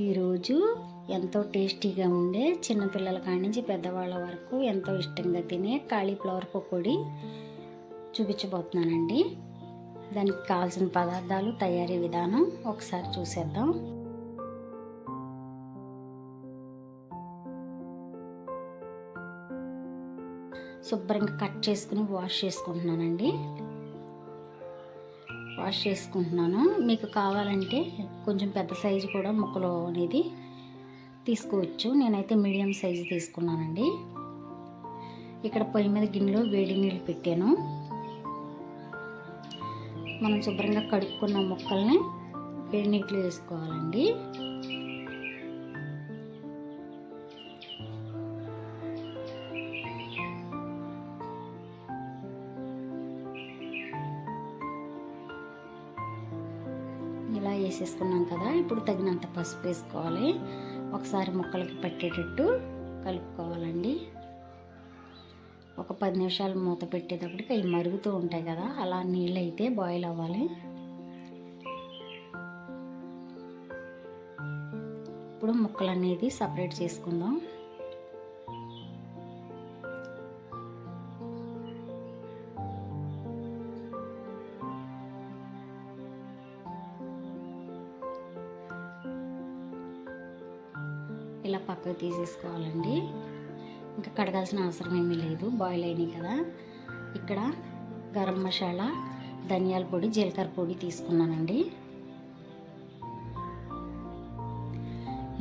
ఈరోజు ఎంతో టేస్టీగా ఉండే చిన్నపిల్లల కాడి నుంచి పెద్దవాళ్ళ వరకు ఎంతో ఇష్టంగా తినే కాలీఫ్లవర్ పకోడీ చూపించబోతున్నానండి. దానికి కావాల్సిన పదార్థాలు తయారీ విధానం ఒకసారి చూసేద్దాం. శుభ్రంగా కట్ చేసుకుని వాష్ చేసుకుంటున్నానండి. వాష్ చేసుకుంటున్నాను. మీకు కావాలంటే కొంచెం పెద్ద సైజు కూడా ముక్కలు అనేది తీసుకోవచ్చు. నేనైతే మీడియం సైజు తీసుకున్నానండి. ఇక్కడ పొయ్యి మీద గిన్నెలో వేడి నీళ్ళు పెట్టాను. మనం శుభ్రంగా కడుక్కున్న ముక్కల్ని వేడి నీటిలో వేసుకోవాలండి. వేసేసుకున్నాం కదా ఇప్పుడు తగినంత పసుపు వేసుకోవాలి. ఒకసారి ముక్కలకి పట్టేటట్టు కలుపుకోవాలండి. ఒక పది నిమిషాలు మూత పెట్టేటప్పటికి అవి మరుగుతూ ఉంటాయి కదా అలా నీళ్ళు అయితే బాయిల్ అవ్వాలి. ఇప్పుడు ముక్కలు అనేది సపరేట్ చేసుకుందాం. ఇలా పక్కకు తీసేసుకోవాలండి. ఇంకా కడగాల్సిన అవసరం ఏమీ లేదు. బాయిల్ అయినాయి కదా. ఇక్కడ గరం మసాలా ధనియాల పొడి జీలకర్ర పొడి తీసుకున్నానండి.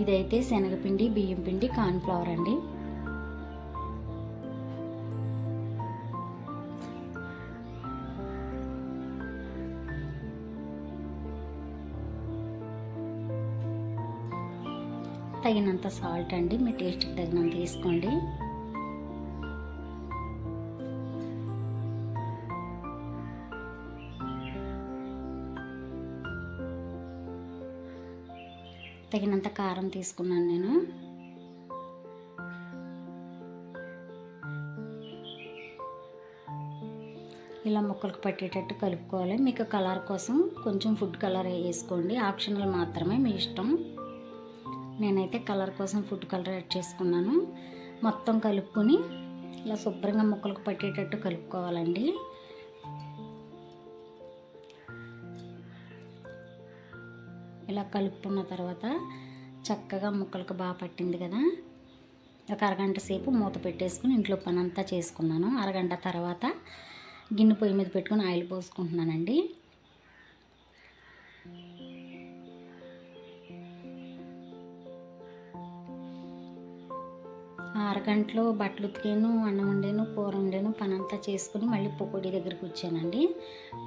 ఇదైతే శనగపిండి బియ్యం పిండి కార్న్ఫ్లవర్ అండి. తగినంత సాల్ట్ అండి మీ టేస్ట్కి తగినంత తీసుకోండి తగినంత కారం తీసుకున్నాను నేను. ఇలా ముక్కలకు పట్టేటట్టు కలుపుకోవాలి. మీకు కలర్ కోసం కొంచెం ఫుడ్ కలర్ వేసుకోండి. ఆప్షనల్ మాత్రమే మీ ఇష్టం. నేనైతే కలర్ కోసం ఫుడ్ కలర్ యాడ్ చేసుకున్నాను. మొత్తం కలుపుకొని ఇలా శుభ్రంగా ముక్కలకు పట్టేటట్టు కలుపుకోవాలండి. ఇలా కలుపుకున్న తర్వాత చక్కగా ముక్కలకు బాగా పట్టింది కదా. ఒక అరగంట సేపు మూత పెట్టేసుకుని ఇంట్లో పని అంతా చేసుకున్నాను. అరగంట తర్వాత గిన్నె పొయ్యి మీద పెట్టుకొని ఆయిల్ పోసుకుంటున్నానండి. అరగంటలో బట్టలు ఉతికాను అన్నం వండాను కూర వండాను పని అంతా చేసుకుని మళ్ళీ పకోడీ దగ్గరికి వచ్చానండి.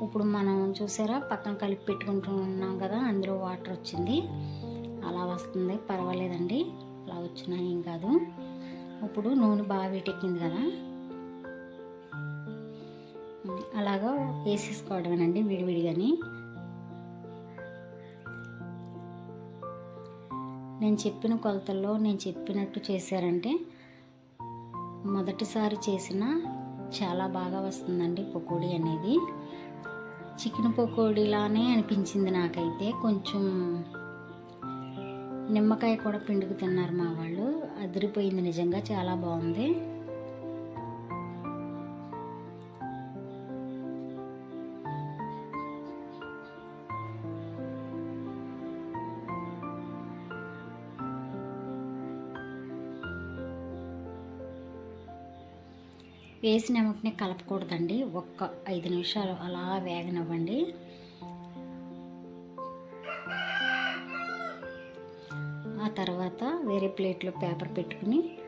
ఇప్పుడు మనం చూసారా పక్కన కలిపి పెట్టుకుంటూ ఉన్నాం కదా అందులో వాటర్ వచ్చింది. అలా వస్తుంది పర్వాలేదండి. అలా వచ్చినా ఏం కాదు. ఇప్పుడు నూనె బాగా వేటెక్కింది కదా. అలాగా వేసేసుకోవడమేనండి విడివిడిగాని. నేను చెప్పిన కొలతల్లో నేను చెప్పినట్టు చేశారంటే మొదటిసారి చేసిన చాలా బాగా వస్తుందండి పకోడీ అనేది. చికెన్ పకోడీలానే అనిపించింది నాకైతే. కొంచెం నిమ్మకాయ కూడా పిండుకు తిన్నారు మా వాళ్ళు. అదిరిపోయింది నిజంగా చాలా బాగుంది. వేసిన వెంటనే కలపకూడదండి. ఒక్క ఐదు నిమిషాలు అలా వేగనివ్వండి. ఆ తర్వాత వేరే ప్లేట్లో పేపర్ పెట్టుకుని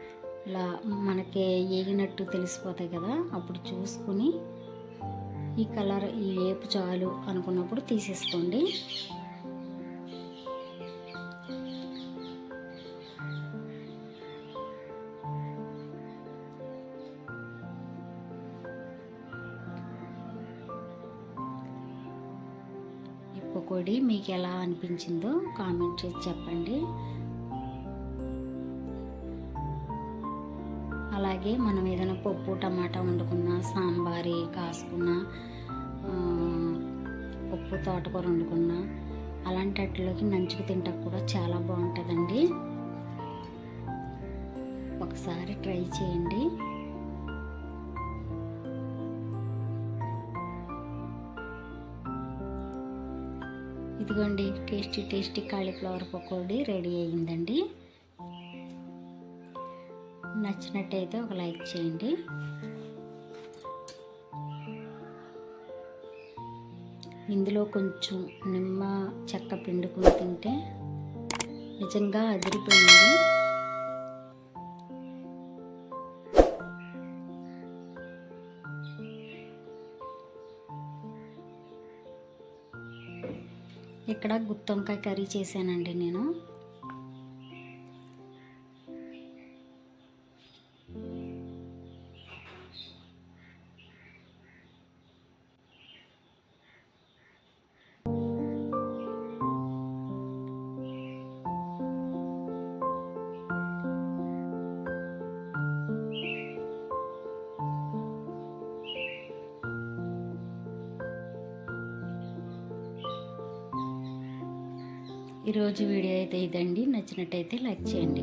ఇలా మనకి ఏగినట్టు తెలిసిపోతాయి కదా అప్పుడు చూసుకుని ఈ కలర్ ఈ వేపు చాలు అనుకున్నప్పుడు తీసేసుకోండి. పకోడీ మీకు ఎలా అనిపించిందో కామెంట్ చేసి చెప్పండి. అలాగే మనం ఏదైనా పప్పు టమాటా వండుకున్నా సాంబారి కాసుకున్నా పప్పు తోటకూర వండుకున్నా అలాంటి వాటిలోకి నంచుకు తింటా కూడా చాలా బాగుంటుందండి. ఒకసారి ట్రై చేయండి. ఇదిగోండి tasty tasty cauliflower pakodi ready అయ్యిందండి. నచ్చినట్టయితే ఒక లైక్ చేయండి. ఇందులో కొంచెం నిమ్మ చెక్క పిండుకుని తింటే నిజంగా అదిరిపోయింది. ఇక్కడ గుత్తొంకాయ కర్రీ చేశానండి నేను. ఈరోజు వీడియో అయితే ఇదండి. నచ్చినట్టయితే లైక్ చేయండి.